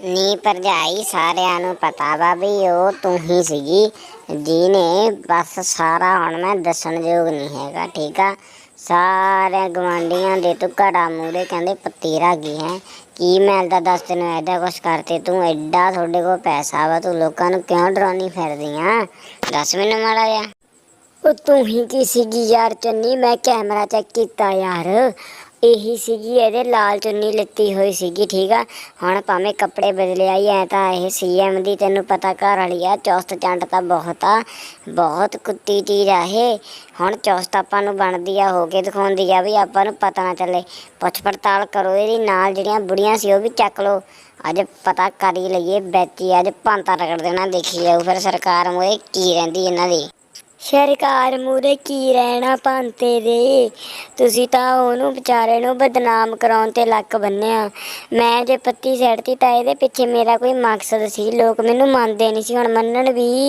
ਨੀ ਭਰਜਾਈ, ਸਾਰਿਆਂ ਨੂੰ ਪਤਾ ਵਾ ਵੀ ਉਹ ਤੂੰ ਹੀ ਸੀਗੀ, ਜਿਹਨੇ ਬਸ ਸਾਰਾ ਹੁਣ ਮੈਂ ਦੱਸਣ ਯੋਗ ਨਹੀਂ ਹੈਗਾ, ਠੀਕ ਆ? ਸਾਰੇ ਗਵਾਂਡੀਆਂ ਦੇ ਤੂੰ ਘੜਾ ਮੂਰੇ ਕਹਿੰਦੇ ਪਤੀਰਾ ਗਈ ਹੈ? ਕੀ ਮਿਲਦਾ ਦੱਸ ਤੈਨੂੰ ਐਡਾ ਕੁਛ ਕਰਤੇ, ਤੂੰ ਐਡਾ ਤੁਹਾਡੇ ਕੋਲ ਪੈਸਾ ਵਾ, ਤੂੰ ਲੋਕਾਂ ਨੂੰ ਕਿਉਂ ਡਰਾਉਣੀ ਫਿਰਦੀਆਂ ਦੱਸ ਮੈਨੂੰ ਮਾੜਾ ਜਿਹਾ। ਉਹ ਤੂੰ ਹੀ ਕੀ ਸੀਗੀ ਯਾਰ ਚੰਨੀ, ਮੈਂ ਕੈਮਰਾ ਚੈੱਕ ਕੀਤਾ ਯਾਰ। ਇਹੀ ਸੀਗੀ, ਇਹਦੇ ਲਾਲ ਚੁੰਨੀ ਲਿੱਤੀ ਹੋਈ ਸੀਗੀ, ਠੀਕ ਆ? ਹੁਣ ਭਾਵੇਂ ਕੱਪੜੇ ਬਦਲੇ ਆਈ, ਐ ਤਾਂ ਇਹ ਸੀਐਮ ਦੀ ਤੈਨੂੰ ਪਤਾ ਘਰ ਵਾਲੀ ਆ, ਚੌਸਤ ਚੰਡ ਤਾਂ ਬਹੁਤ ਆ, ਬਹੁਤ ਕੁੱਤੀ ਚੀਜ਼ ਆ ਇਹ। ਹੁਣ ਚੌਸਤ ਆਪਾਂ ਨੂੰ ਬਣਦੀ ਆ, ਹੋ ਕੇ ਦਿਖਾਉਂਦੀ ਆ ਵੀ ਆਪਾਂ ਨੂੰ ਪਤਾ ਨਾ ਚੱਲੇ। ਪੁੱਛ ਪੜਤਾਲ ਕਰੋ ਇਹਦੀ, ਨਾਲ ਜਿਹੜੀਆਂ ਬੁੜੀਆਂ ਸੀ ਉਹ ਵੀ ਚੱਕ ਲਓ। ਅੱਜ ਪਤਾ ਕਰ ਹੀ ਲਈਏ ਬੈਤੀ ਅੱਜ ਭਾਂਤਾ ਰਗੜ ਦੇਣਾ ਦੇਖੀ ਜਾਓ ਫਿਰ ਸਰਕਾਰ ਮੂਹਰੇ ਕੀ ਰਹਿੰਦੀ ਇਹਨਾਂ ਦੀ। ਸਰਕਾਰ ਮੂਰੇ ਕੀ ਰਹਿਣਾ ਭਾਂਤੇ ਦੇ? ਤੁਸੀਂ ਤਾਂ ਉਹਨੂੰ ਵਿਚਾਰੇ ਨੂੰ ਬਦਨਾਮ ਕਰਾਉਣ ਤੇ ਲੱਕ ਬੰਨਿਆ ਮੈਂ ਜੇ ਪੱਤੀ ਸੜਤੀ ਤਾਂ ਇਹਦੇ ਪਿੱਛੇ ਮੇਰਾ ਕੋਈ ਮਕਸਦ ਸੀ। ਲੋਕ ਮੈਨੂੰ ਮੰਨਦੇ ਨਹੀਂ ਸੀ। ਹੁਣ ਮੰਨਣ ਵੀ